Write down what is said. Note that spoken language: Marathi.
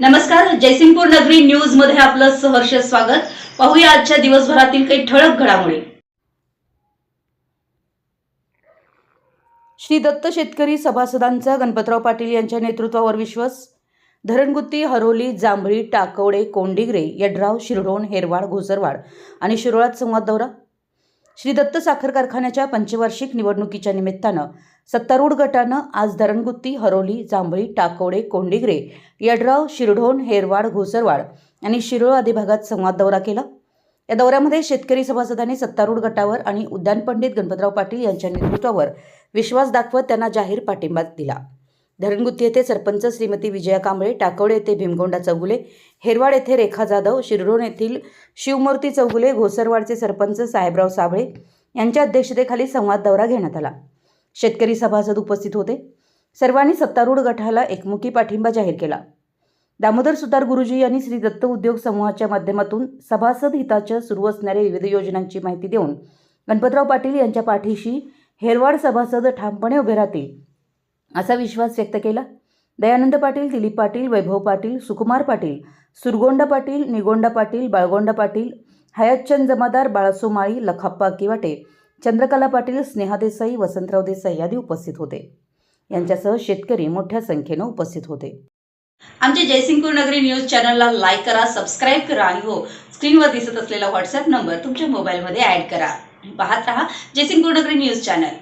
नमस्कार जयसिंगपूर नगरी न्यूजमध्ये आपलं सहर्ष स्वागत. पाहूया आजच्या दिवसभरातील काही ठळक घडामोडी. श्री दत्त शेतकरी सभासदांचा गणपतराव पाटील यांच्या नेतृत्वावर विश्वास. धरणगुत्ती हरोली जांभळी टाकवडे कोंडिग्रे यड्राव शिरडोण हेरवाड घोसरवाड आणि शिरोळात संवाद दौरा. श्री दत्त साखर कारखान्याच्या पंचवार्षिक निवडणुकीच्या निमित्तानं सत्तारूढ गटानं आज धरणगुत्ती हरोली जांभळी टाकवडे कोंडिग्रे यड्राव शिरढोण हेरवाड घोसरवाड आणि शिरोळ आदी भागात संवाद दौरा केला. या दौऱ्यामध्ये शेतकरी सभासदांनी सत्तारूढ गटावर आणि उद्यान पंडित गणपतराव पाटील यांच्या नेतृत्वावर विश्वास दाखवत त्यांना जाहीर पाठिंबा दिला. धरणगुत्ती येथे सरपंच श्रीमती विजया कांबळे टाकवडे येथे भीमगोंडा चौगुले हेरवाड येथे रेखा जाधव शिरढोण येथील शिवमूर्ती चौगुले घोसरवाडचे सरपंच साहेबराव साबळे यांच्या अध्यक्षतेखाली संवाद दौरा घेण्यात आला. शेतकरी सभासद उपस्थित होते. सर्वांनी सत्तारूढ गटाला एकमुखी पाठिंबा जाहीर केला. दामोदर सुतार गुरुजी यांनी श्री दत्त उद्योग समूहाच्या माध्यमातून सभासद हिताच्या सुरू असणाऱ्या विविध योजनांची माहिती देऊन गणपतराव पाटील यांच्या पाठीशी हेरवाड सभासद ठामपणे उभे राहतील असा विश्वास व्यक्त केला. दयानंद पाटील दिलीप पाटील वैभव पाटील सुकुमार पाटील सुरगोंडा पाटील निगोंडा पाटील बाळगोंडा पाटील हयातचंद जमादार बाळासो माळी लखाप्पा किवाटे चंद्रकला पाटील स्नेहा देसाई वसंतराव देसाई आदी उपस्थित होते. यांच्यासह शेतकरी मोठ्या संख्येनं उपस्थित होते. आमच्या जयसिंगपूर नगरी न्यूज चॅनलला लाईक करा सबस्क्राईब करा आणि हो स्क्रीनवर दिसत असलेला व्हॉट्सअप नंबर तुमच्या मोबाईलमध्ये ऍड करा. पाहत रहा जयसिंगपूर नगरी न्यूज चॅनल.